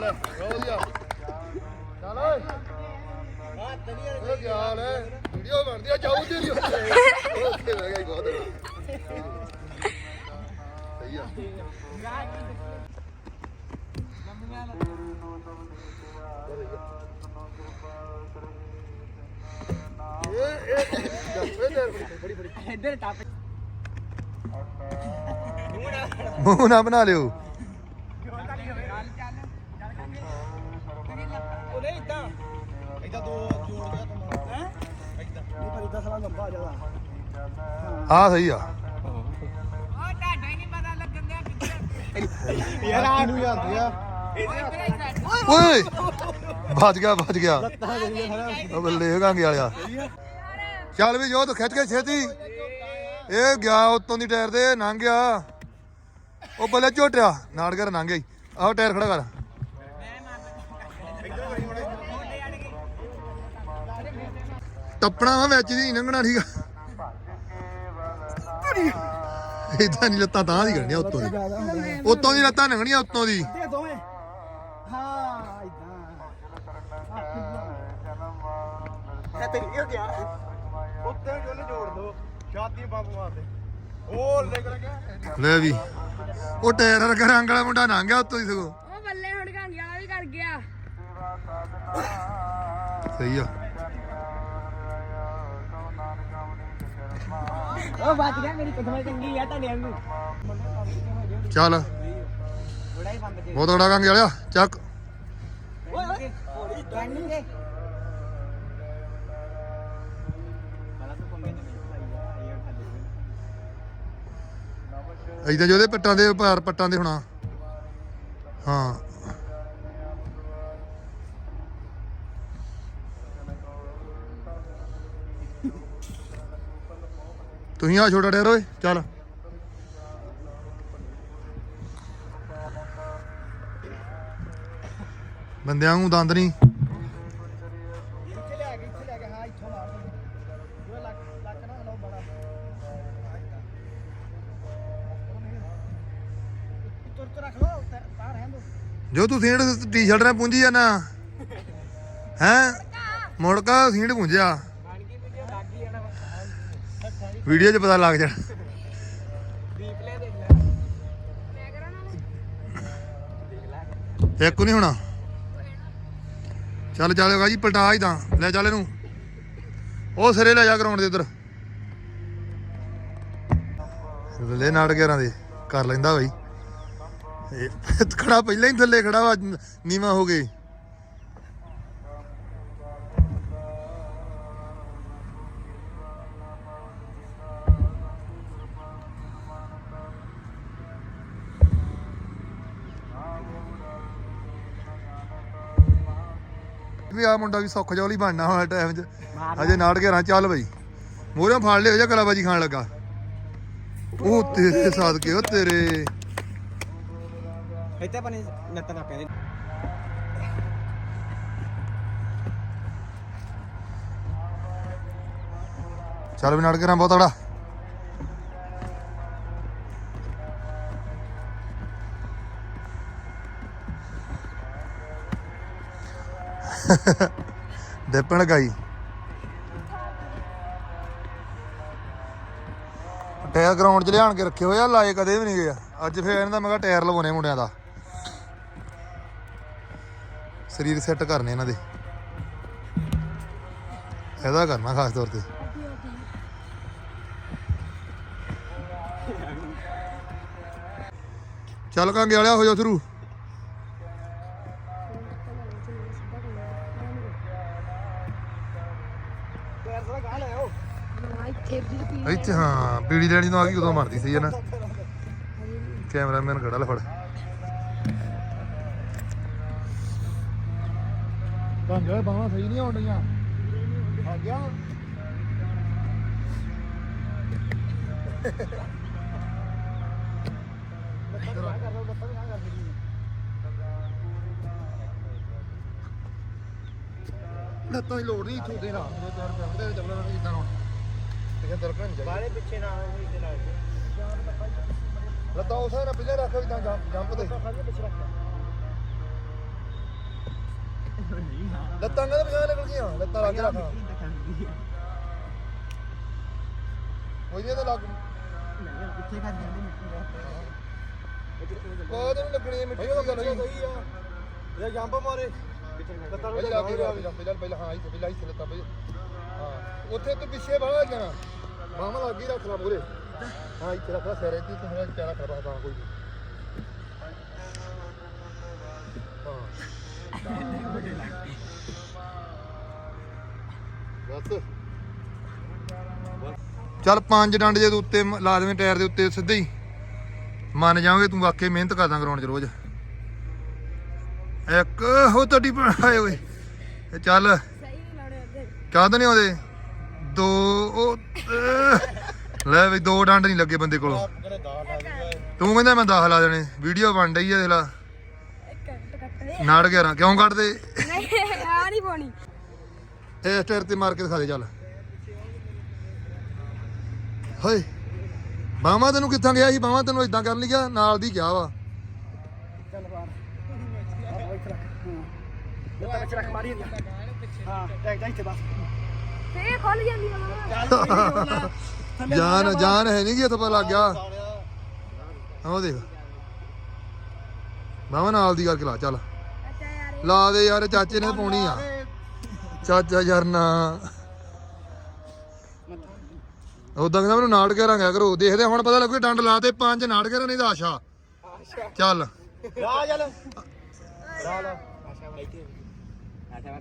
ਲੈ ਰੋਲ ਜਾ ਚੱਲ ਓਏ। ਉਹ ਗਿਆ ਲੈ ਵੀਡੀਓ ਬਣਦੀ ਆ ਜਾਊ ਤੇਰੀ ਉੱਥੇ। ਬਹਿ ਗਿਆ ਬਹੁਤ ਸਹੀ ਆ। ਇਹ ਇਹ ਇਹ ਬੜੀ ਬੜੀ ਇੱਧਰ ਟੱਪ। ਮੂੰਹ ਨਾ ਬਣਾ ਲਿਓ। ਉਹਨੇ ਇਦਾਂ। ਇਦਾਂ ਦੋ ਜੋੜ ਗਿਆ ਤੁਮ ਹੈ? ਇਦਾਂ। ਨਹੀਂ ਪਰ ਇਦਾਂ ਸਾਲਾ ਲੰਬਾ ਜ਼ਿਆਦਾ। ਆ ਸਹੀ ਆ। ਉਹ ਤੁਹਾਡਾ ਹੀ ਨਹੀਂ ਪਤਾ ਲੱਗਣ ਦਿਆ ਕਿੱਥੇ ਯਾਰ ਆ ਨੂੰ ਜਾਂਦੀ ਆ। ਓਏ ਬਚ ਗਿਆ ਬਚ ਗਿਆ। ਬੱਲੇ ਗਾਂਗੇ ਵਾਲਿਆ। ਚੱਲ ਵੀ ਜੋ ਤੂੰ ਖਿੱਚ ਕੇ ਛੇਤੀ। ਇਹ ਗਿਆ ਉਤੋਂ ਦੀ ਟਾਇਰ ਦੇ ਲੰਘ ਗਿਆ। ਉਹ ਬੱਲੇ ਝੋਟਿਆ ਨਾੜਗਰ ਗਈ। ਆਹ ਟਾਇਰ ਖੜਾ ਕਰ। ਟੱਪਣਾ ਵਾ ਵਿੱਚ ਦੀ ਲੰਘਣਾ ਠੀਕ ਆ। ਇਦਾਂ ਨਹੀਂ ਲੱਤਾਂ ਤਾਂ ਦੀ ਕਰਨੀਆਂ ਉਤੋਂ ਦੀ। ਉਤੋਂ ਦੀ ਲੱਤਾਂ ਲੰਘਣੀਆਂ ਉਤੋਂ ਦੀ। ਤੇ ਦੋਵੇਂ ਹਾਂ ਇਦਾਂ ਇਹ ਕੀ ਹੋ ਗਿਆ ਉੱਤੇ ਜੋੜ ਦੋ ਛਾਤੀ ਬੰਬ ਮਾਰ ਦੇ ਉਹ ਲੈ ਗਿਆ। ਲੈ ਵੀ। ਉਹ ਟਾਇਰ ਵਰਗਾ ਰੰਗ ਵਾਲਾ ਮੁੰਡਾ ਲੰਘ ਗਿਆ ਉਤੋਂ ਦੀ ਸਗੋਂ। ਉਹ ਬੱਲੇ ਹੁਣ ਗਾਂਗੀ ਵਾਲਾ ਵੀ ਕਰ ਗਿਆ। ਸਹੀ ਆ। ਉਹ ਬਚ ਗਿਆ ਮੇਰੀ ਕਿਸਮਤ ਚੰਗੀ ਆ ਤੁਹਾਡੇ ਵਾਂਗੂ। ਚੱਲ। ਬੜਾ ਹੀ ਬੰਦ ਬਹੁਤ ਤਗੜਾ ਕੰਗੇ ਵਾਲਿਆ ਚੱਕ। ਓਏ ਓਏ। ਹੌਲੀ ਜਾਣਗੇ ਖਾਦੇ ਇਦਾਂ ਜਿਹਦੇ ਪੱਟਾਂ ਦੇ ਭਾਰ ਪੱਟਾਂ ਦੇ ਹੋਣਾ। ਹਾਂ। ਤੁਸੀਂ ਆ ਛੋਟਾ ਡੇਰ ਓਏ, ਚੱਲ। ਬੰਦਿਆਂ ਨੂੰ ਦੰਦ ਨਹੀਂ। ਜੋ ਤੂੰ ਸੀਂਡ ਟੀ-ਸ਼ਰਟ ਨਾਲ ਪੁੰਜੀ ਜਾਣਾ ਹੈ? ਮੁੜਕਾ ਸੀਂਡ ਪੁੰਜਿਆ। ਵੀਡੀਓ 'ਚ ਪਤਾ ਲੱਗ ਜਾਣਾ। ਇੱਕ ਨਹੀਂ ਹੋਣਾ। ਚੱਲ ਚੱਲੇਗਾ ਜੀ ਪਲਟਾ ਹੀ ਤਾਂ। ਲੈ ਚੱਲ ਇਹਨੂੰ। ਉਹ ਸਿਰੇ ਲੈ ਜਾ ਗਰਾਊਂਡ ਦੇ ਉਧਰ। ਲੈ ਨਾੜ ਗਿਆਰਾਂ ਦੇ। ਕਰ ਲੈਂਦਾ ਬਾਈ। ਇਹ ਖੜਾ ਪਹਿਲਾਂ ਹੀ ਥੱਲੇ ਖੜਾ ਵਾ ਨੀਵਾ ਹੋ ਗਏ। ਵੀ ਆ ਮੁੰਡਾ ਵੀ ਸੁੱਖ ਜੋਲੀ ਬਣਨਾ ਹੁਣ ਟਾਈਮ 'ਚ। ਅਜੇ ਨਾੜ ਘੇਰਾਂ ਚੱਲ ਬਈ। ਮੋਰਿਆਂ ਫੜ ਲਿਓ ਜਾਂ ਕਲਾਬਾਜੀ ਖਾਣ ਲੱਗਾ। ਉਹ ਤੇਰੇ ਸਾਦਕੇ ਉਹ ਤੇਰੇ। ਇੱਥੇ ਬਣੇ ਨੱਤ ਨਾ ਕਹਿੰਦੇ ਚੱਲ ਵੀ ਨਾੜ ਘੇਰਾਂ ਬਹੁਤ ਤੜਾ ਦੇਪਣ ਗਈ ਟਾਇਰ ਗਰਾਊਂਡ 'ਚ ਲਿਆਣ ਕੇ ਰੱਖੇ ਹੋਏ ਆ, ਲਾਏ ਕਦੇ ਵੀ ਨਹੀਂ ਗਏ। ਅੱਜ ਫੇਰ ਇਹਨਾਂ ਦਾ ਮੈਂ ਕਿਹਾ ਟਾਇਰ ਲਵਾਉਣੇ ਮੁੰਡਿਆਂ ਦਾ। ਸਰੀਰ ਸੈੱਟ ਕਰਨੇ ਇਹਨਾਂ ਦੇ। ਇਹਦਾ ਕਰਨਾ ਖਾਸ ਤੌਰ ਤੇ। ਚੱਲ ਕਾਂਗੇ ਵਾਲਿਆ, ਹੋ ਜਾ ਸ਼ੁਰੂ। ਹਾਂ ਇੱਥੇ, ਹਾਂ, ਪੀੜੀ ਲੈਣੀ ਨੂੰ ਆ ਗਈ, ਉਦੋਂ ਮਰਦੀ ਸੀ ਨਾ। ਕੈਮਰਾਮੈਨ ਖੜਾ ਲੈ, ਫੜ। ਭਾਂਜਾ ਬਾਹਾਂ ਸਹੀ ਨਹੀਂ ਆਉਂਦੀਆਂ। ਆ ਗਿਆ। ਕਰ ਲਓ ਲੱਤਾਂ ਦੇ ਦੀ ਲੋੜ ਨਹੀਂ ਇਥੋਂ ਦੇ ਨਾ ਦੋ ਦੇ ਚੱਲਣਾ ਨਹੀਂ ਇਦਾਂ ਹੁਣ ਤੇ ਦਰਕਣ ਨਹੀਂ ਬਾਰੇ ਪਿੱਛੇ ਨਾ ਹੋਵੇ ਤੇ ਲੱਗ ਲੱਤਾਂ ਉਸੇ ਨਾਲ ਪਿੱਛੇ ਰੱਖ ਇਦਾਂ ਜੰਪ ਤੇ ਲੱਤਾਂ ਨਾਲ ਪਿੱਛੇ ਨਿਕਲ ਗਈਆਂ ਲੱਤਾਂ ਲਾ ਕੇ ਰੱਖ ਕੋਈ ਨਹੀਂ ਤਾਂ ਲੱਗ ਕਿੱਥੇ ਕਰ ਜਾਂਦੇ ਕੋਦ ਨੂੰ ਲੱਗਣੀ ਹੈ ਮਿੱਟੀ ਗੱਲ ਹੋਈ ਇਹ ਜੰਪ ਮਾਰੇ। ਲੱਤਾਂ ਨੂੰ ਪਹਿਲਾਂ ਪਹਿਲਾਂ ਪਹਿਲਾਂ ਪਹਿਲਾਂ ਹਾਂ ਇੱਥੇ ਪਹਿਲਾਂ ਇੱਥੇ ਲੱਤਾਂ ਹਾਂ ਉੱਥੇ ਤੂੰ ਪਿੱਛੇ ਬਾਹਰ ਜਾਣਾ। ਬਾਹਾਂ ਲੱਗੀ ਰੱਖ ਲਾ ਮੂਰੇ ਹਾਂ ਇੱਥੇ ਰੱਖ ਲਾ ਸਿਰੇ ਤੇ ਤੂੰ ਚਾਰਾ ਕਰ ਬਾ ਕੋਈ ਨਹੀਂ ਹਾਂ ਬਸ ਚੱਲ ਪੰਜ ਡੰਡ ਜੇ ਤੂੰ ਉੱਤੇ ਮ- ਟਾਇਰ ਦੇ ਉੱਤੇ ਸਿੱਧੇ ਹੀ। ਮੰਨ ਜਾਓਗੇ ਤੂੰ ਵਾਕਈ ਮਿਹਨਤ ਕਰਦਾ ਗਰਾਊਂਡ 'ਚ ਰੋਜ਼। ਇੱਕ ਹੋ ਤੁਹਾਡੀ ਆਏ ਓਏ ਚੱਲ। ਸਹੀ ਨਹੀਂ ਉਹਦੇ ਆਉਂਦੇ। ਦੋ, ਉਹ ਲੈ ਵੀ ਦੋ ਡੰਡ ਨਹੀਂ ਲੱਗੇ ਬੰਦੇ ਕੋਲੋਂ। ਤੂੰ ਕਹਿੰਦਾ ਮੈਂ ਦਾਖਲ ਲਾ ਦੇਣੇ। ਵੀਡੀਓ ਬਣ ਰਹੀ ਹੈ ਦੇਖ ਲਾ। ਨਾੜ 11 ਕਿਉਂ ਕੱਢਦੇ ਨਹੀਂ ਆ ਨਹੀਂ ਪਾਉਣੀ ਇਹ ਸਟੇਰ ਤੇ ਮਾਰ ਕੇ ਦਿਖਾ ਦੇ ਚੱਲ। ਹਏ ਬਾਵਾ ਤੈਨੂੰ ਕਿੱਥਾਂ ਗਿਆ ਸੀ? ਬਾਵਾ ਤੈਨੂੰ ਇਦਾਂ ਕਰਨ ਲਈ ਗਿਆ? ਨਾਲ ਦੀ ਗਿਆ ਵਾ? ਚੱਲ ਬਾਹਰ। ਆਹ ਇੱਥੇ ਰੱਖ। ਹਾਂ। ਲੱਤਾਂ ਵਿੱਚ ਰੱਖ ਮਾਰੀ ਹਾਂ ਟੈਕ ਟੈਕ ਤੇ ਬਸ। ਫੇਰ ਖੁੱਲ ਜਾਂਦੀ ਆ ਮਾਮਾ ਜਾਨ ਜਾਨ ਹੈ ਨਹੀਂ ਕਿ ਇੱਥੇ ਪਤਾ ਲੱਗ ਗਿਆ। ਉਹ ਦੇਖ। ਬਾਵਾ ਨਾਲ ਦੀ ਕਰਕੇ ਲਾ ਚੱਲ। ਲਾ ਦੇ ਯਾਰ ਚਾਚੇ ਨੇ ਪਾਉਣੀ ਆ। ਚਾਚਾ ਯਾਰ ਨਾ। ਉਦਾਂ ਕਹਿੰਦਾ ਮੈਨੂੰ ਨਾੜ ਕਰਾਂਗਾ ਕਰੋ। ਦੇਖਦੇ ਹੁਣ ਪਤਾ ਲੱਗੂ ਡੰਡ ਲਾ ਤੇ ਪੰਜ ਨਾੜ ਕਰਾਂ ਨਹੀਂ ਤਾਂ ਆਸ਼ਾ। ਚੱਲ। ਲਾ ਚੱਲ। ਲਾ ਲਾ ਆਸ਼ਾ ਆਸ਼ਾ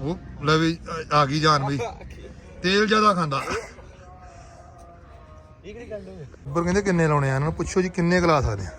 ਉਹ ਲੈ ਵੀ ਆ- ਆ ਗਈ ਜਾਨ ਬਈ ਤੇਲ ਜ਼ਿਆਦਾ ਖਾਂਦਾ। ਇਹ ਕਿਹੜੀ ਗੱਲ ਹੋਈ? ਉੱਪਰ ਕਹਿੰਦੇ ਕਿੰਨੇ ਲਾਉਣੇ ਆ? ਇਹਨਾਂ ਨੂੰ ਪੁੱਛੋ ਜੀ ਕਿੰਨੇ ਗਲਾ ਸਕਦੇ ਆ।